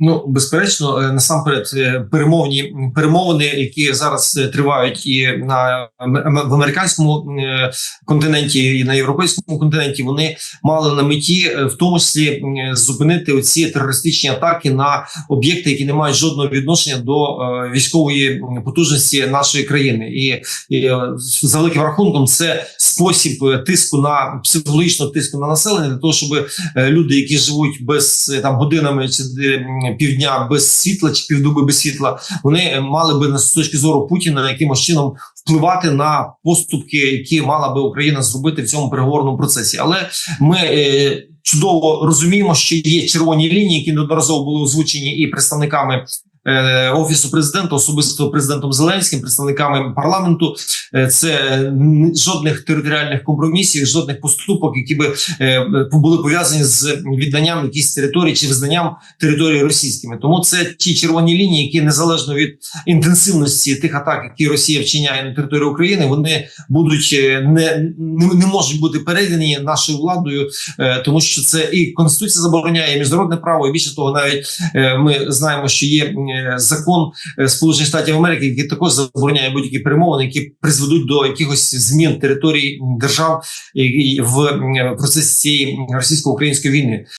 Ну, безперечно, е, насамперед е, перемовні перемовини, які зараз е, тривають і на в американському континенті, і на європейському континенті, вони мали на меті, в тому числі зупинити оці терористичні атаки на об'єкти, які не мають жодного відношення до військової потужності нашої країни, і, і за великим рахунком, це спосіб тиску на психологічного тиску на населення для того, щоб люди, які живуть без там годинами чи півдня без світла чи півдоби без світла, вони е, мали би з точки зору Путіна якимось чином впливати на поступки, які мала би Україна зробити в цьому переговорному процесі. Але ми е, чудово розуміємо, що є червоні лінії, які неодноразово були озвучені і представниками. Е, Офісу президента, особисто президентом Зеленським, представниками парламенту, Е, це жодних територіальних компромісів, жодних поступок, які би е, були пов'язані з відданням якісь територій чи визнанням території російськими. Тому це ті червоні лінії, які незалежно від інтенсивності тих атак, які Росія вчиняє на територію України, вони будуть не, не, можуть бути передані нашою владою, тому що це і конституція забороняє і міжнародне право. І більше того, навіть ми знаємо, що є закон е, Сполучених Штатів Америки, який також забороняє будь-які перемовини, які призведуть до якихось змін територій держав в процесі цієї російсько-української війни.